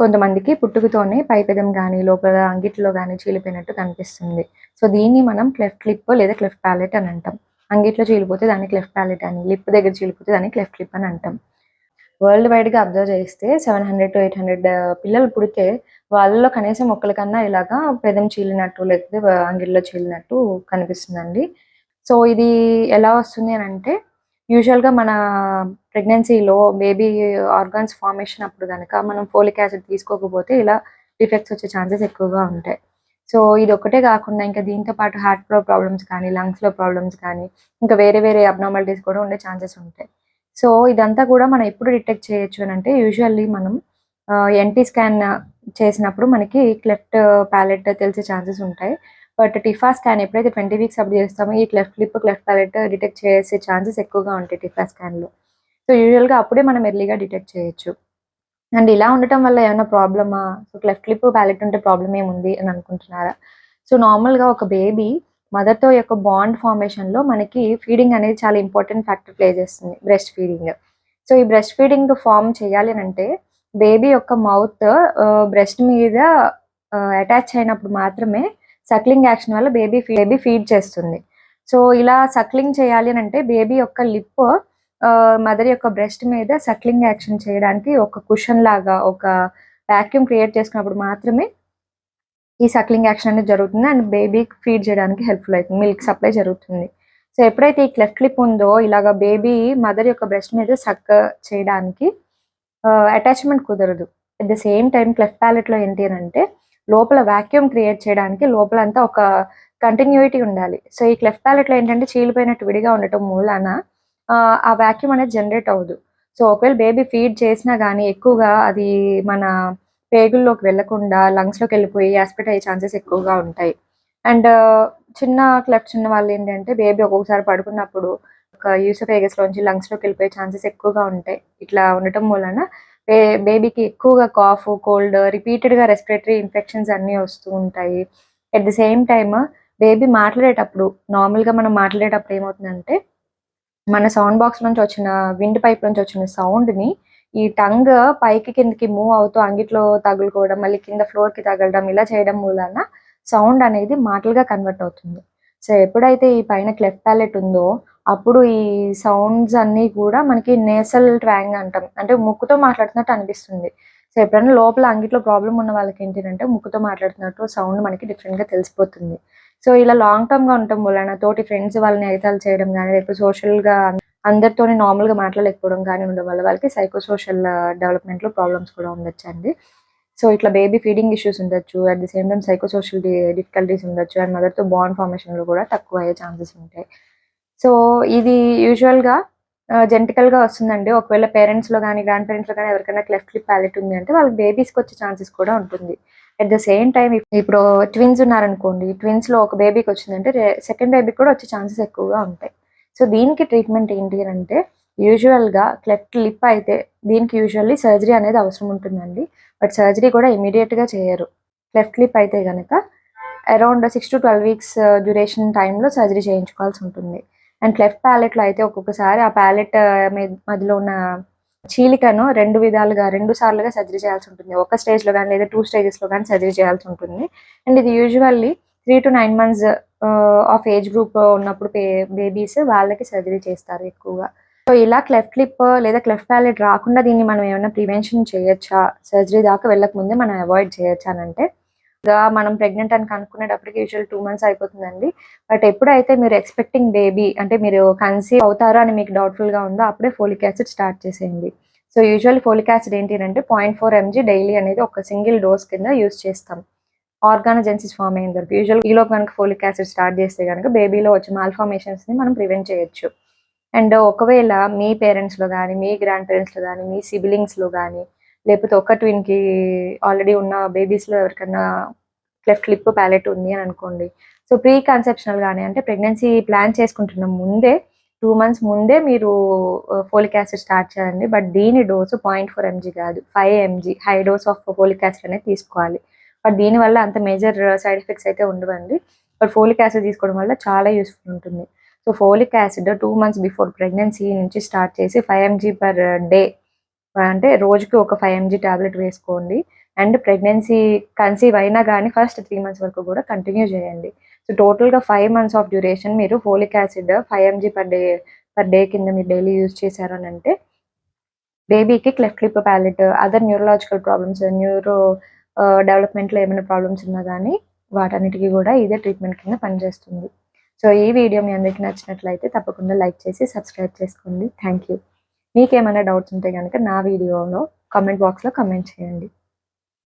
కొంతమందికి పుట్టుకతోనే పైపెదం కానీ లోపల అంగిట్లో కానీ చీలిపోయినట్టు కనిపిస్తుంది. సో దీన్ని మనం క్లెఫ్ట్ క్లిప్ లేదా క్లెఫ్ట్ ప్యాలెట్ అని అంటాం. అంగిట్లో చీలిపోతే దాన్ని క్లెఫ్ట్ ప్యాలెట్ అని లిప్ దగ్గర చీలిపోతే దాన్ని క్లెఫ్ట్ క్లిప్ అని అంటాం. వరల్డ్ వైడ్గా అబ్జర్వ్ చేస్తే seven hundred to eight hundred పిల్లలు పుడితే వాళ్ళలో కనీసం ఒక్కరికన్నా ఇలాగా పెదం చీలినట్టు లేకపోతే అంగిట్లో చీలినట్టు కనిపిస్తుందండి. సో ఇది ఎలా వస్తుంది అని అంటే యూజువల్గా మన ప్రెగ్నెన్సీలో బేబీ ఆర్గాన్స్ ఫార్మేషన్ అప్పుడు కనుక మనం ఫోలిక్ యాసిడ్ తీసుకోకపోతే ఇలా డిఫెక్ట్స్ వచ్చే ఛాన్సెస్ ఎక్కువగా ఉంటాయి. సో ఇది ఒకటే కాకుండా ఇంకా దీంతో పాటు హార్ట్లో ప్రాబ్లమ్స్ కానీ లంగ్స్లో ప్రాబ్లమ్స్ కానీ ఇంకా వేరే వేరే అబ్నార్మాలిటీస్ కూడా ఉండే ఛాన్సెస్ ఉంటాయి. సో ఇదంతా కూడా మనం ఎప్పుడు డిటెక్ట్ చేయొచ్చు అని అంటే యూజువల్లీ మనం ఎన్టీ స్కాన్ చేసినప్పుడు మనకి క్లెఫ్ట్ ప్యాలెట్ తెలిసే ఛాన్సెస్ ఉంటాయి. బట్ టిఫా స్కాన్ ఎప్పుడైతే ట్వంటీ వీక్స్ అప్పుడు చేస్తామో ఈ cleft clip cleft palate detect చేసే ఛాన్సెస్ ఎక్కువగా ఉంటాయి టిఫా స్కాన్లో. సో యూజువల్గా అప్పుడే మనం ఎర్లీగా డిటెక్ట్ చేయొచ్చు. అండ్ ఇలా ఉండటం వల్ల ఏమైనా ప్రాబ్లమా సో క్లెఫ్ట్ లిప్ ప్యాలెట్ ఉంటే ప్రాబ్లమ్ ఏముంది అని అనుకుంటున్నారా? సో నార్మల్గా ఒక బేబీ మదర్తో యొక్క బాండ్ ఫార్మేషన్లో మనకి ఫీడింగ్ అనేది చాలా ఇంపార్టెంట్ ఫ్యాక్టర్ ప్లే చేస్తుంది బ్రెస్ట్ ఫీడింగ్ సో ఈ బ్రెస్ట్ ఫీడింగ్ ఫామ్ చేయాలి అని అంటే బేబీ యొక్క మౌత్ బ్రెస్ట్ మీద అటాచ్ అయినప్పుడు మాత్రమే సక్లింగ్ యాక్షన్ వల్ల బేబీ బేబీ ఫీడ్ చేస్తుంది. సో ఇలా సక్లింగ్ చేయాలి అని అంటే బేబీ యొక్క లిప్ మదర్ యొక్క బ్రెస్ట్ మీద సక్లింగ్ యాక్షన్ చేయడానికి ఒక కుషన్ లాగా ఒక వాక్యూమ్ క్రియేట్ చేసుకున్నప్పుడు మాత్రమే ఈ సక్లింగ్ యాక్షన్ అనేది జరుగుతుంది. అండ్ బేబీకి ఫీడ్ చేయడానికి హెల్ప్ఫుల్ అవుతుంది. మిల్క్ సప్లై జరుగుతుంది. సో ఎప్పుడైతే ఈ క్లెఫ్ట్ క్లిప్ ఉందో ఇలాగ బేబీ మదర్ యొక్క బ్రెస్ట్ మీద సక్ చేయడానికి అటాచ్మెంట్ కుదరదు. At the same time cleft ప్యాలెట్లో ఏంటి అని అంటే లోపల వాక్యూమ్ క్రియేట్ చేయడానికి లోపలంతా ఒక కంటిన్యూటీ ఉండాలి. సో ఈ క్లెఫ్ట్ ప్యాలెట్లో ఏంటంటే చీలిపోయినట్టు విడిగా ఉండటం మూలాన ఆ వాక్యూమ్ అనేది జనరేట్ అవ్వదు. సో ఒకవేళ బేబీ ఫీడ్ చేసినా కానీ ఎక్కువగా అది మన పేగుల్లోకి వెళ్ళకుండా లంగ్స్లోకి వెళ్ళిపోయి యాస్పిట్ అయ్యే ఛాన్సెస్ ఎక్కువగా ఉంటాయి. అండ్ చిన్న క్లెఫ్ట్స్ ఉన్న వాళ్ళు ఏంటంటే బేబీ ఒక్కొక్కసారి పడుకున్నప్పుడు ఒక యూసఫేగస్లోంచి లంగ్స్లోకి వెళ్ళిపోయే ఛాన్సెస్ ఎక్కువగా ఉంటాయి. ఇట్లా ఉండటం వలన బే బేబీకి ఎక్కువగా కాఫ్ కోల్డ్ రిపీటెడ్గా రెస్పిరేటరీ ఇన్ఫెక్షన్స్ అన్నీ వస్తూ ఉంటాయి. At the same time baby మాట్లాడేటప్పుడు నార్మల్గా మనం మాట్లాడేటప్పుడు ఏమవుతుందంటే మన సౌండ్ బాక్స్ నుంచి వచ్చిన విండ్ పైప్ నుంచి వచ్చిన సౌండ్ని ఈ టంగ్ పైకి కిందకి మూవ్ అవుతూ అంగిట్లో తగులుకోవడం మళ్ళీ కింద ఫ్లోర్కి తగలడం ఇలా చేయడం మూలాన సౌండ్ అనేది మాటలుగా కన్వర్ట్ అవుతుంది. సో ఎప్పుడైతే ఈ పైన క్లెఫ్ ప్యాలెట్ ఉందో అప్పుడు ఈ సౌండ్స్ అన్నీ కూడా మనకి నేసల్ ట్రాంగ్ అంటాం. అంటే ముక్కుతో మాట్లాడుతున్నట్టు అనిపిస్తుంది. సో ఎప్పుడైనా లోపల అంగిట్లో ప్రాబ్లం ఉన్న వాళ్ళకి ఏంటంటే ముక్కుతో మాట్లాడుతున్నట్టు సౌండ్ మనకి డిఫరెంట్గా తెలిసిపోతుంది. సో ఇలా లాంగ్ టర్మ్గా ఉండటం వలన తోటి ఫ్రెండ్స్ వాళ్ళని ఎగతాలు చేయడం కానీ లేకపోతే సోషల్గా అందరితోని నార్మల్గా మాట్లాడలేకపోవడం కానీ ఉండడం వల్ల వాళ్ళకి సైకో సోషల్ డెవలప్మెంట్లో ప్రాబ్లమ్స్ కూడా ఉండొచ్చు అండి సో ఇట్లా బేబీ ఫీడింగ్ ఇష్యూస్ ఉండొచ్చు at the same time psycho social difficulties ఉండొచ్చు అండ్ మదర్తో బాండ్ ఫార్మేషన్లో కూడా తక్కువ అయ్యే ఛాన్సెస్ ఉంటాయి. సో ఇది యూజువల్ గా జెంటికల్గా వస్తుందండి. ఒకవేళ పేరెంట్స్లో కానీ గ్రాండ్ పేరెంట్స్లో కానీ ఎవరికైనా క్లెఫ్ట్ లిప్ ప్యాలెట్ ఉంది అంటే వాళ్ళకి బేబీస్కి వచ్చే ఛాన్సెస్ కూడా ఉంటుంది. అట్ ద సేమ్ టైం ఇప్పుడు ట్విన్స్ ఉన్నారనుకోండి ట్విన్స్లో ఒక బేబీకి వచ్చిందంటే సెకండ్ బేబీకి కూడా వచ్చే ఛాన్సెస్ ఎక్కువగా ఉంటాయి. సో దీనికి ట్రీట్మెంట్ ఏంటి అంటే యూజువల్గా క్లెఫ్ట్ లిప్ అయితే దీనికి యూజువల్లీ సర్జరీ అనేది అవసరం ఉంటుందండి. బట్ సర్జరీ కూడా ఇమీడియట్గా చేయరు. క్లెఫ్ట్ లిప్ అయితే కనుక around six to twelve weeks duration టైంలో సర్జరీ చేయించుకోవాల్సి ఉంటుంది. అండ్ క్లెఫ్ట్ ప్యాలెట్లో అయితే ఒక్కొక్కసారి ఆ ప్యాలెట్ మధ్యలో ఉన్న చీలికను రెండు విధాలుగా రెండు సార్లుగా సర్జరీ చేయాల్సి ఉంటుంది. ఒక స్టేజ్లో కానీ లేదా టూ స్టేజెస్లో కానీ సర్జరీ చేయాల్సి ఉంటుంది. అండ్ ఇది usually three to nine months of age group ఉన్నప్పుడు బేబీస్ వాళ్ళకి సర్జరీ చేస్తారు ఎక్కువగా. సో ఇలా క్లెఫ్ట్ లిప్ లేదా క్లెఫ్ట్ ప్యాలెట్ రాకుండా దీన్ని మనం ఏమైనా ప్రివెన్షన్ చేయొచ్చా? సర్జరీ దాకా వెళ్ళక ముందే మనం అవాయిడ్ అంటే గా మనం ప్రెగ్నెంట్ అని కనుక్కునేటప్పటికి యూజువల్ టూ మంత్స్ అయిపోతుందండి. బట్ ఎప్పుడైతే మీరు ఎక్స్పెక్టింగ్ బేబీ అంటే మీరు కన్సీవ్ అవుతారా అని మీకు డౌట్ఫుల్గా ఉందో అప్పుడే ఫోలిక్ యాసిడ్ స్టార్ట్ చేసేయండి. సో యూజువల్ ఫోలిక్ యాసిడ్ ఏంటి అంటే పాయింట్ ఫోర్ ఎంజీ డైలీ అనేది ఒక సింగిల్ డోస్ కింద యూస్ చేస్తాం. ఆర్గానజెన్సిస్ ఫామ్ అయిన తర్వాత యూజువల్ ఈలో కనుక ఫోలిక్ యాసిడ్ స్టార్ట్ చేస్తే కనుక బేబీలో వచ్చే మాల్ఫార్మేషన్స్ని మనం ప్రివెంట్ చేయొచ్చు. అండ్ ఒకవేళ మీ పేరెంట్స్లో కానీ మీ గ్రాండ్ పేరెంట్స్లో కానీ మీ సిబిలింగ్స్లో కానీ లేకపోతే ఒక ట్విన్కి ఆల్రెడీ ఉన్న బేబీస్లో ఎవరికైనా క్లెఫ్ట్ లిప్ ప్యాలెట్ ఉంది అని అనుకోండి. సో ప్రీ కన్సెప్షనల్ కానీ అంటే ప్రెగ్నెన్సీ ప్లాన్ చేసుకుంటున్న ముందే టూ మంత్స్ ముందే మీరు ఫోలిక్ యాసిడ్ స్టార్ట్ చేయండి. బట్ దీని డోసు పాయింట్ ఫోర్ ఎంజీ కాదు. Five mg high dose of folic acid అనేది తీసుకోవాలి. బట్ దీనివల్ల అంత మేజర్ సైడ్ ఎఫెక్ట్స్ అయితే ఉండవండి. బట్ ఫోలిక్ యాసిడ్ తీసుకోవడం వల్ల చాలా యూస్ఫుల్ ఉంటుంది. So folic acid two months before pregnancy నుంచి స్టార్ట్ చేసి ఫైవ్ ఎంజీ పర్ డే అంటే రోజుకి ఒక ఫైవ్ ఎంజీ టాబ్లెట్ వేసుకోండి. అండ్ ప్రెగ్నెన్సీ కన్సీవ్ అయినా కానీ ఫస్ట్ త్రీ మంత్స్ వరకు కూడా కంటిన్యూ చేయండి. సో టోటల్గా ఫైవ్ మంత్స్ ఆఫ్ డ్యూరేషన్ మీరు folic acid five mg per day per day కింద మీరు డైలీ యూజ్ చేశారని అంటే బేబీకి cleft lip palate other neurological problems neuro డెవలప్మెంట్లో ఏమైనా ప్రాబ్లమ్స్ ఉన్నా కానీ వాటన్నిటికీ కూడా ఇదే ట్రీట్మెంట్ కింద పనిచేస్తుంది. సో ఈ వీడియో మీ అందరికీ నచ్చినట్లయితే తప్పకుండా లైక్ చేసి సబ్స్క్రైబ్ చేసుకోండి. థ్యాంక్ యూ మీకు ఏమైనా డౌట్స్ ఉంటే కనుక నా వీడియోలో కామెంట్ బాక్స్లో కమెంట్ చేయండి.